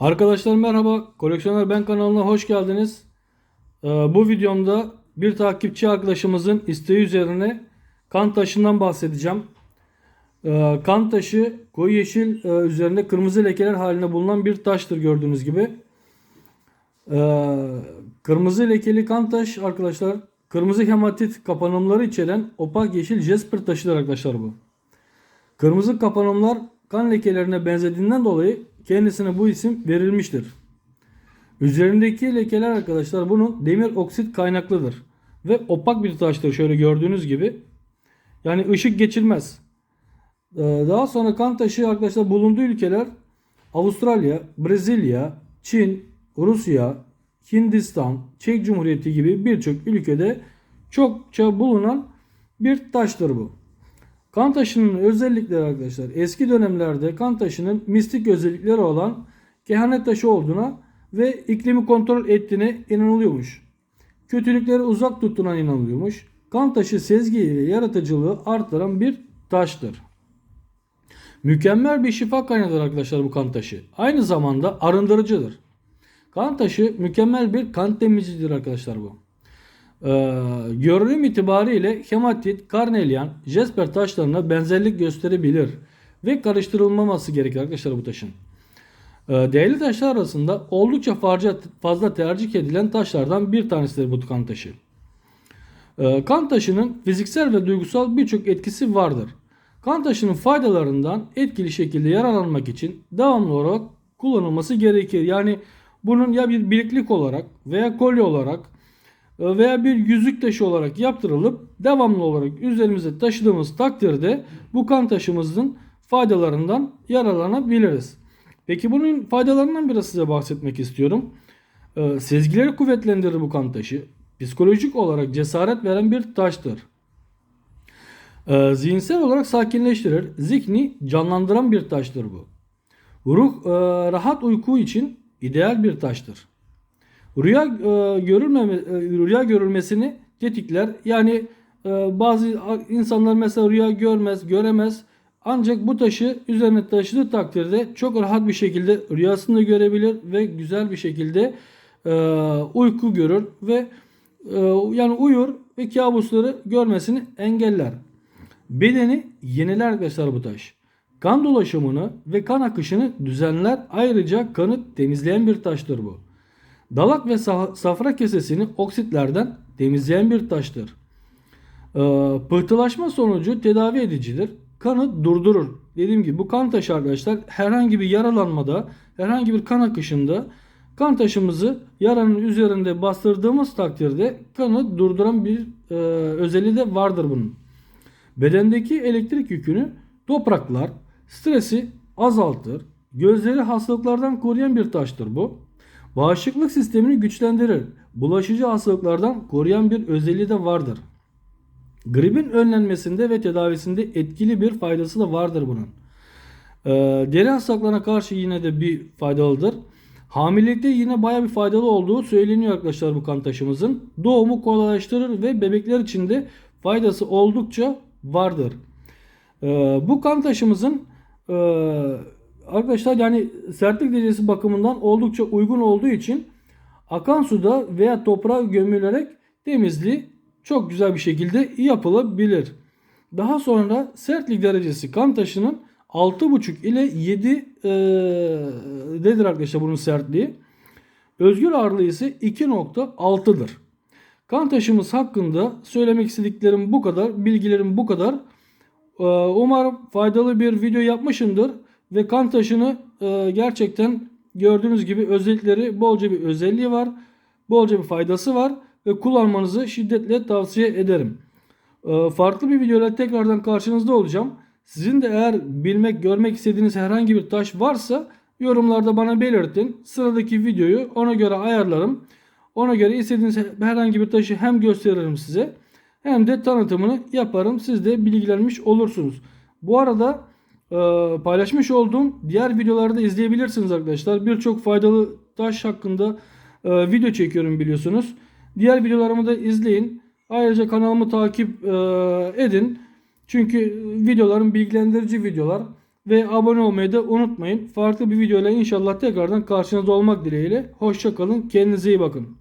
Arkadaşlar merhaba. Koleksiyoner Ben kanalına hoş geldiniz. Ee, bu videomda bir takipçi arkadaşımızın isteği üzerine kan taşından bahsedeceğim. Ee, kan taşı koyu yeşil e, üzerinde kırmızı lekeler halinde bulunan bir taştır gördüğünüz gibi. Ee, kırmızı lekeli kan taş arkadaşlar kırmızı hematit kapanımları içeren opak yeşil jasper taşıdır arkadaşlar bu. Kırmızı kapanımlar kan lekelerine benzediğinden dolayı kendisine bu isim verilmiştir. Üzerindeki lekeler arkadaşlar bunun demir oksit kaynaklıdır. Ve opak bir taştır şöyle gördüğünüz gibi. Yani ışık geçirmez. Ee, Daha sonra kan taşı arkadaşlar bulunduğu ülkeler Avustralya, Brezilya, Çin, Rusya, Hindistan, Çek Cumhuriyeti gibi birçok ülkede çokça bulunan bir taştır bu. Kan taşının özellikleri arkadaşlar eski dönemlerde kan taşının mistik özellikleri olan kehanet taşı olduğuna ve iklimi kontrol ettiğine inanılıyormuş. Kötülükleri uzak tuttuğuna inanılıyormuş. Kan taşı sezgiyi ve yaratıcılığı artıran bir taştır. Mükemmel bir şifa kaynağıdır arkadaşlar bu kan taşı. Aynı zamanda arındırıcıdır. Kan taşı mükemmel bir kan temizleyicidir arkadaşlar bu. Ee, görünüm itibariyle hematit, karnelian, jesper taşlarına benzerlik gösterebilir ve karıştırılmaması gerekir arkadaşlar bu taşın. Ee, değerli taşlar arasında oldukça fazla, tercih edilen taşlardan bir tanesidir bu kan taşı. Ee, kan taşının fiziksel ve duygusal birçok etkisi vardır. Kan taşının faydalarından etkili şekilde yararlanmak için devamlı olarak kullanılması gerekir. Yani bunun ya bir bileklik olarak veya kolye olarak veya bir yüzük taşı olarak yaptırılıp devamlı olarak üzerimize taşıdığımız takdirde bu kan taşımızın faydalarından yararlanabiliriz. Peki bunun faydalarından biraz size bahsetmek istiyorum. Ee, Sezgileri kuvvetlendirir bu kan taşı. Psikolojik olarak cesaret veren bir taştır. Ee, Zihinsel olarak sakinleştirir. Zihni canlandıran bir taştır bu. Ruh e, rahat uyku için ideal bir taştır. Rüya e, görülmeme e, rüya görülmesini tetikler. Yani e, bazı insanlar mesela rüya görmez, göremez. Ancak bu taşı üzerine taşıdığı takdirde çok rahat bir şekilde rüyasını görebilir ve güzel bir şekilde e, uyku görür ve e, yani uyur ve kabusları görmesini engeller. Bedeni yeniler arkadaşlar bu taş. Kan dolaşımını ve kan akışını düzenler. Ayrıca kanı temizleyen bir taştır bu. Dalak ve sa- safra kesesini oksitlerden temizleyen bir taştır. Ee, pıhtılaşma sonucu tedavi edicidir. Kanı durdurur. Dediğim gibi bu kan taşı arkadaşlar herhangi bir yaralanmada, herhangi bir kan akışında kan taşımızı yaranın üzerinde bastırdığımız takdirde kanı durduran bir e, özelliği de vardır bunun. Bedendeki elektrik yükünü topraklar, stresi azaltır. Gözleri hastalıklardan koruyan bir taştır bu. Bağışıklık sistemini güçlendirir. Bulaşıcı hastalıklardan koruyan bir özelliği de vardır. Gripin önlenmesinde ve tedavisinde etkili bir faydası da vardır bunun. Ee, deri hastalıklarına karşı yine de bir faydalıdır. Hamilelikte yine baya bir faydalı olduğu söyleniyor arkadaşlar bu kan taşımızın. Doğumu kolaylaştırır ve bebekler için de faydası oldukça vardır. Ee, bu kan taşımızın e, arkadaşlar yani sertlik derecesi bakımından oldukça uygun olduğu için akan suda veya toprağa gömülerek temizliği çok güzel bir şekilde yapılabilir. Daha sonra sertlik derecesi kan taşının 6,5 ile 7 e, dedir arkadaşlar bunun sertliği. Özgür ağırlığı ise 2.6'dır. Kan taşımız hakkında söylemek istediklerim bu kadar, bilgilerim bu kadar. Umarım faydalı bir video yapmışımdır ve kan taşını e, gerçekten gördüğünüz gibi özellikleri bolca bir özelliği var. Bolca bir faydası var ve kullanmanızı şiddetle tavsiye ederim. Ee, Farklı bir videoyla tekrardan karşınızda olacağım. Sizin de eğer bilmek, görmek istediğiniz herhangi bir taş varsa yorumlarda bana belirtin. Sıradaki videoyu ona göre ayarlarım. Ona göre istediğiniz herhangi bir taşı hem gösteririm size hem de tanıtımını yaparım. Siz de bilgilenmiş olursunuz. Bu arada e, paylaşmış olduğum diğer videoları da izleyebilirsiniz arkadaşlar. Birçok faydalı taş hakkında e, video çekiyorum biliyorsunuz. Diğer videolarımı da izleyin. Ayrıca kanalımı takip e, edin. Çünkü videolarım bilgilendirici videolar Ve abone olmayı da unutmayın. Farklı bir videoyla inşallah tekrardan karşınızda olmak dileğiyle. Hoşçakalın. Kendinize iyi bakın.